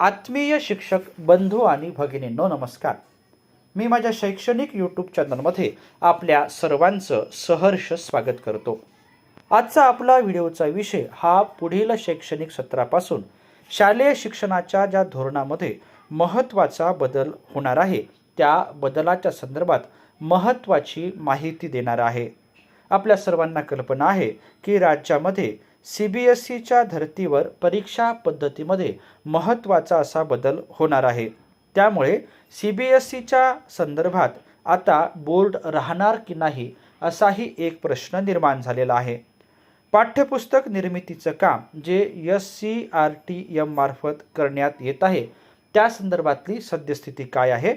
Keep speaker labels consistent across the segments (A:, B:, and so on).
A: आत्मीय शिक्षक बंधू आणि भगिनींनो नमस्कार. मी माझ्या शैक्षणिक यूट्यूब चॅनलमध्ये आपल्या सर्वांचं सहर्ष स्वागत करतो. आजचा आपला व्हिडिओचा विषय हा पुढील शैक्षणिक सत्रापासून शालेय शिक्षणाच्या ज्या धोरणामध्ये महत्त्वाचा बदल होणार आहे त्या बदलाच्या संदर्भात महत्त्वाची माहिती देणार आहे. आपल्या सर्वांना कल्पना आहे की राज्यामध्ये सी बी एस सीच्या धर्तीवर परीक्षा पद्धतीमध्ये महत्त्वाचा असा बदल होणार आहे. त्यामुळे सी बी एस सीच्या संदर्भात आता बोर्ड राहणार की नाही असाही एक प्रश्न निर्माण झालेला आहे. पाठ्यपुस्तक निर्मितीचं काम जे S C R T M मार्फत करण्यात येत आहे त्या संदर्भातली सद्यस्थिती काय आहे?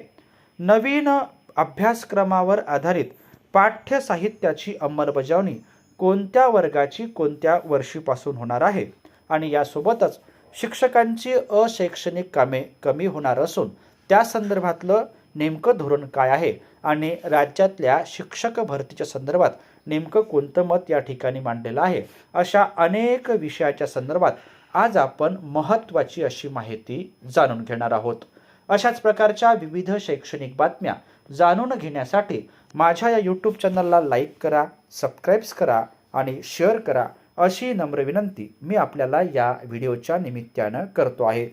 A: नवीन अभ्यासक्रमावर आधारित पाठ्य साहित्याची अंमलबजावणी कोणत्या वर्गाची कोणत्या वर्षीपासून होणार आहे? आणि यासोबतच शिक्षकांची अशैक्षणिक कामे कमी होणार असून त्या संदर्भातलं नेमकं धोरण काय आहे? आणि राज्यातल्या शिक्षक भरतीच्या संदर्भात नेमकं कोणतं मत या ठिकाणी मांडलेलं आहे? अशा अनेक विषयाच्या संदर्भात आज आपण महत्त्वाची अशी माहिती जाणून घेणार आहोत. अशाच प्रकारच्या विविध शैक्षणिक बातम्या जाणून घेण्यासाठी माझ्या या यूट्यूब चॅनलला लाईक करा सबस्क्राईब्स करा आणि शेअर करा अशी नम्र विनंती मी आपल्याला या व्हिडिओच्या निमित्तानं करतो आहे.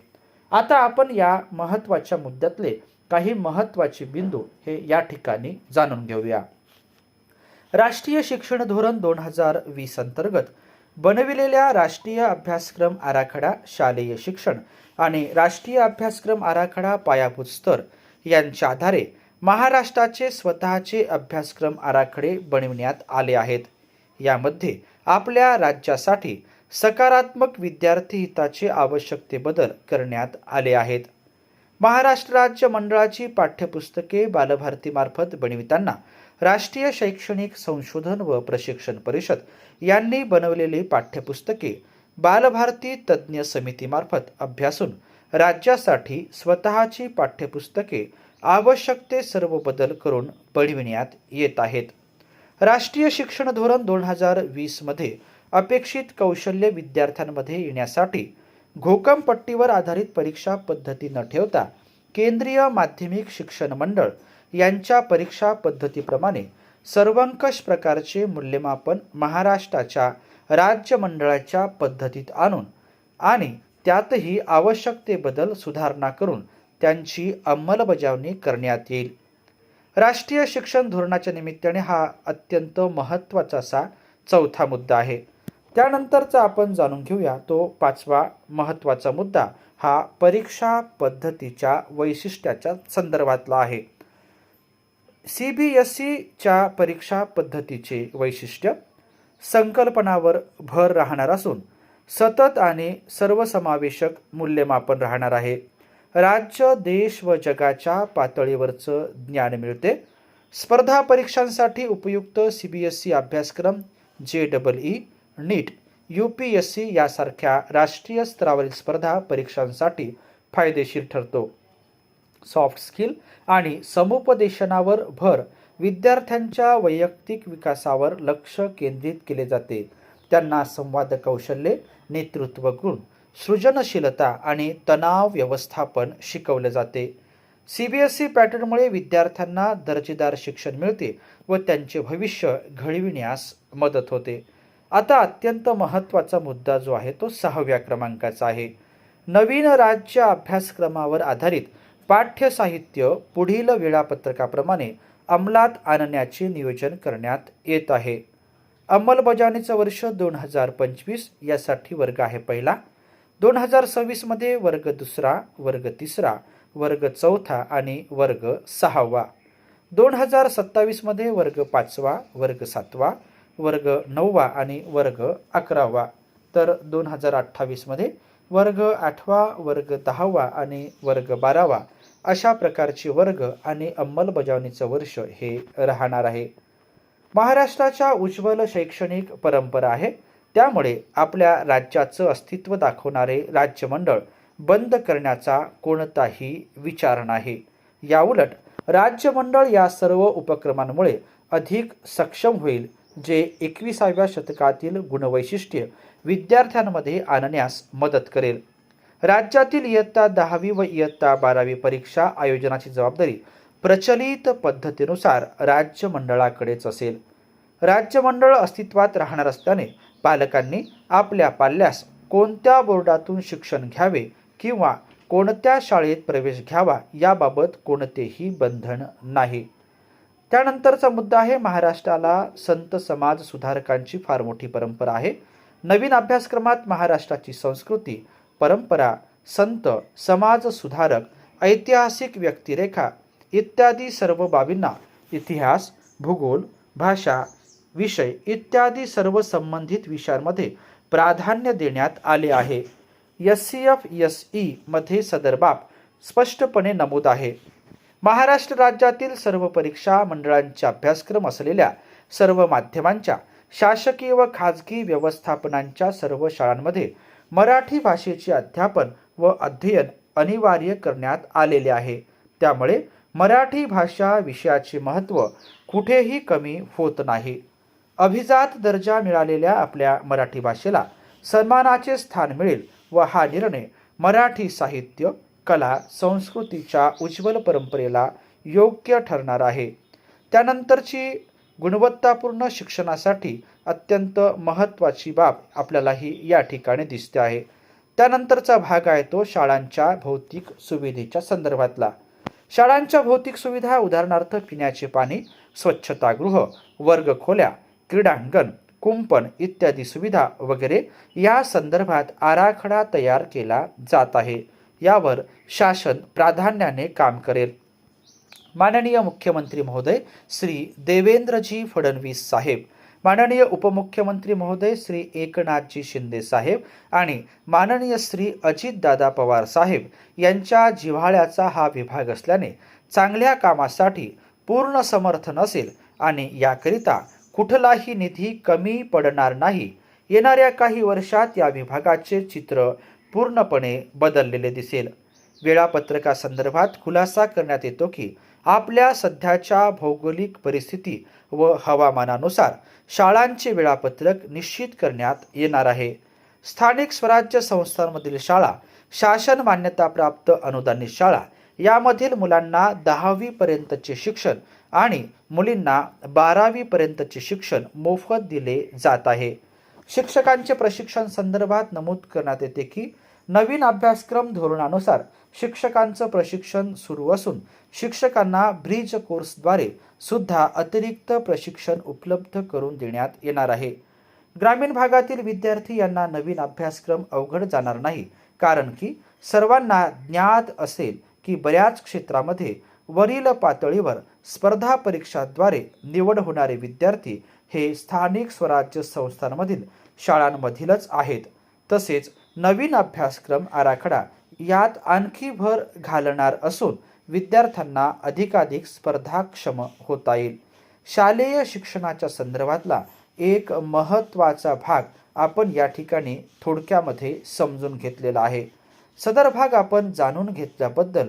A: आता आपण या महत्त्वाच्या मुद्द्यातले काही महत्त्वाचे बिंदू हे या ठिकाणी जाणून घेऊया. राष्ट्रीय शिक्षण धोरण दोन हजार वीस अंतर्गत बनविलेल्या राष्ट्रीय अभ्यासक्रम आराखडा शालेय शिक्षण आणि राष्ट्रीय अभ्यासक्रम आराखडा पायाभूत स्तर यांच्या आधारे महाराष्ट्राचे स्वतःचे अभ्यासक्रम आराखडे बनविण्यात आले आहेत. यामध्ये आपल्या राज्यासाठी सकारात्मक विद्यार्थी हिताचे आवश्यक ते बदल करण्यात आले आहेत. महाराष्ट्र राज्य मंडळाची पाठ्यपुस्तके बालभारतीमार्फत बनविताना राष्ट्रीय शैक्षणिक संशोधन व प्रशिक्षण परिषद यांनी बनवलेली पाठ्यपुस्तके बालभारती तज्ज्ञ समितीमार्फत अभ्यासून राज्यासाठी स्वतःची पाठ्यपुस्तके आवश्यक ते सर्व बदल करून बनविण्यात येत आहेत. राष्ट्रीय शिक्षण धोरण दोन हजार वीसमध्ये अपेक्षित कौशल्य विद्यार्थ्यांमध्ये येण्यासाठी घोकमपट्टीवर आधारित परीक्षा पद्धती न ठेवता केंद्रीय माध्यमिक शिक्षण मंडळ यांच्या परीक्षा पद्धतीप्रमाणे सर्वंकष प्रकारचे मूल्यमापन महाराष्ट्राच्या राज्य मंडळाच्या पद्धतीत आणून आणि त्यातही आवश्यक ते बदल सुधारणा करून त्यांची अंमलबजावणी करण्यात येईल. राष्ट्रीय शिक्षण धोरणाच्या निमित्ताने हा अत्यंत महत्त्वाचा असा चौथा मुद्दा आहे. त्यानंतरचा आपण जाणून घेऊया तो पाचवा महत्त्वाचा मुद्दा हा परीक्षा पद्धतीच्या वैशिष्ट्याच्या संदर्भातला आहे. सी बी एस सीच्या परीक्षा पद्धतीचे वैशिष्ट्य संकल्पनावर भर राहणार असून सतत आणि सर्वसमावेशक मूल्यमापन राहणार आहे. राज्य देश व जगाच्या पातळीवरचं ज्ञान मिळते. स्पर्धा परीक्षांसाठी उपयुक्त सी बी एस सी अभ्यासक्रम J double E NEET U P S C यासारख्या राष्ट्रीय स्तरावरील स्पर्धा परीक्षांसाठी फायदेशीर ठरतो. सॉफ्ट स्किल आणि समुपदेशनावर भर विद्यार्थ्यांच्या वैयक्तिक विकासावर लक्ष केंद्रित केले जाते. त्यांना संवाद कौशल्ये नेतृत्व गुण सृजनशीलता आणि तणाव व्यवस्थापन शिकवले जाते. सी बी एस ई पॅटर्नमुळे विद्यार्थ्यांना दर्जेदार शिक्षण मिळते व त्यांचे भविष्य घडविण्यास मदत होते. आता अत्यंत महत्त्वाचा मुद्दा जो आहे तो सहाव्या क्रमांकाचा आहे. नवीन राज्य अभ्यासक्रमावर आधारित पाठ्यसाहित्य पुढील वेळापत्रकाप्रमाणे अंमलात आणण्याचे नियोजन करण्यात येत आहे. अंमलबजावणीचं वर्ष दोन हजार पंचवीस यासाठी वर्ग आहे पहिला. दोन हजार सव्वीसमध्ये वर्ग दुसरा वर्ग तिसरा वर्ग चौथा आणि वर्ग सहावा. दोन हजार सत्तावीसमध्ये वर्ग पाचवा वर्ग सातवा वर्ग नववा आणि वर्ग अकरावा. तर दोन हजार अठ्ठावीसमध्ये वर्ग आठवा वर्ग दहावा आणि वर्ग बारावा अशा प्रकारचे वर्ग आणि अंमलबजावणीचं वर्ष हे राहणार आहे. महाराष्ट्राच्या उज्ज्वल शैक्षणिक परंपरा आहे. त्यामुळे आपल्या राज्याचं अस्तित्व दाखवणारे राज्यमंडळ बंद करण्याचा कोणताही विचार नाही. याउलट राज्यमंडळ या सर्व उपक्रमांमुळे अधिक सक्षम होईल जे एकविसाव्या शतकातील गुणवैशिष्ट्य विद्यार्थ्यांमध्ये आणण्यास मदत करेल. राज्यातील इयत्ता दहावी व इयत्ता बारावी परीक्षा आयोजनाची जबाबदारी प्रचलित पद्धतीनुसार राज्य मंडळाकडेच असेल. राज्यमंडळ अस्तित्वात राहणार असल्याने पालकांनी आपल्या पाल्यास कोणत्या बोर्डातून शिक्षण घ्यावे किंवा कोणत्या शाळेत प्रवेश घ्यावा याबाबत कोणतेही बंधन नाही. त्यानंतरचा मुद्दा आहे महाराष्ट्राला संत समाज सुधारकांची फार मोठी परंपरा आहे. नवीन अभ्यासक्रमात महाराष्ट्राची संस्कृती परंपरा संत समाज सुधारक ऐतिहासिक व्यक्तिरेखा इत्यादी सर्व बाबींना इतिहास भूगोल भाषा विषय इत्यादी सर्व संबंधित विषयांमध्ये प्राधान्य देण्यात आले आहे. S C F S E मध्ये सदर बाब स्पष्टपणे नमूद आहे. महाराष्ट्र राज्यातील सर्व परीक्षा मंडळांचे अभ्यासक्रम असलेल्या सर्व माध्यमांच्या शासकीय व खाजगी व्यवस्थापनांच्या सर्व शाळांमध्ये मराठी भाषेचे अध्यापन व अध्ययन अनिवार्य करण्यात आलेले आहे. त्यामुळे मराठी भाषा विषयाचे महत्त्व कुठेही कमी होत नाही. अभिजात दर्जा मिळालेल्या आपल्या मराठी भाषेला सन्मानाचे स्थान मिळेल व हा निर्णय मराठी साहित्य कला संस्कृतीच्या उज्ज्वल परंपरेला योग्य ठरणार आहे. त्यानंतरची गुणवत्तापूर्ण शिक्षणासाठी अत्यंत महत्त्वाची बाब आपल्यालाही या ठिकाणी दिसते आहे. त्यानंतरचा भाग आहे तो शाळांच्या भौतिक सुविधेच्या संदर्भातला. शाळांच्या भौतिक सुविधा उदाहरणार्थ पिण्याचे पाणी स्वच्छतागृह वर्गखोल्या क्रीडांगण कुंपण इत्यादी सुविधा वगैरे या संदर्भात आराखडा तयार केला जात आहे. यावर शासन प्राधान्याने काम करेल. माननीय मुख्यमंत्री महोदय श्री देवेंद्रजी फडणवीस साहेब माननीय उपमुख्यमंत्री महोदय श्री एकनाथजी शिंदे साहेब आणि माननीय श्री अजितदादा पवार साहेब यांच्या जिव्हाळ्याचा हा विभाग असल्याने चांगल्या कामासाठी पूर्ण समर्थन असेल आणि याकरिता कुठलाही निधी कमी पडणार नाही. येणाऱ्या काही वर्षात या विभागाचे चित्र पूर्णपणे बदललेले दिसेल. वेळापत्रकासंदर्भात खुलासा करण्यात येतो की आपल्या सध्याच्या भौगोलिक परिस्थिती व हवामानानुसार शाळांचे वेळापत्रक निश्चित करण्यात येणार आहे. स्थानिक स्वराज्य संस्थांमधील शाळा शासन मान्यताप्राप्त अनुदानित शाळा यामधील मुलांना दहावीपर्यंतचे शिक्षण आणि मुलींना बारावीपर्यंतचे शिक्षण मोफत दिले जात आहे. शिक्षकांचे प्रशिक्षण संदर्भात नमूद करण्यात येते की नवीन अभ्यासक्रम धोरणानुसार शिक्षकांचं प्रशिक्षण सुरू असून शिक्षकांना ब्रिज कोर्सद्वारे सुद्धा अतिरिक्त प्रशिक्षण उपलब्ध करून देण्यात येणार आहे. ग्रामीण भागातील विद्यार्थी यांना नवीन अभ्यासक्रम अवघड जाणार नाही कारण की सर्वांना ज्ञात असेल की बऱ्याच क्षेत्रामध्ये वरील पातळीवर स्पर्धा परीक्षाद्वारे निवड होणारे विद्यार्थी हे स्थानिक स्वराज्य संस्थांमधील शाळांमधीलच आहेत. तसेच नवीन अभ्यासक्रम आराखडा यात आणखी भर घालणार असून विद्यार्थ्यांना अधिकाधिक स्पर्धाक्षम होता येईल. शालेय शिक्षणाच्या संदर्भातला एक महत्त्वाचा भाग आपण या ठिकाणी थोडक्यामध्ये समजून घेतलेला आहे. सदर भाग आपण जाणून घेतल्याबद्दल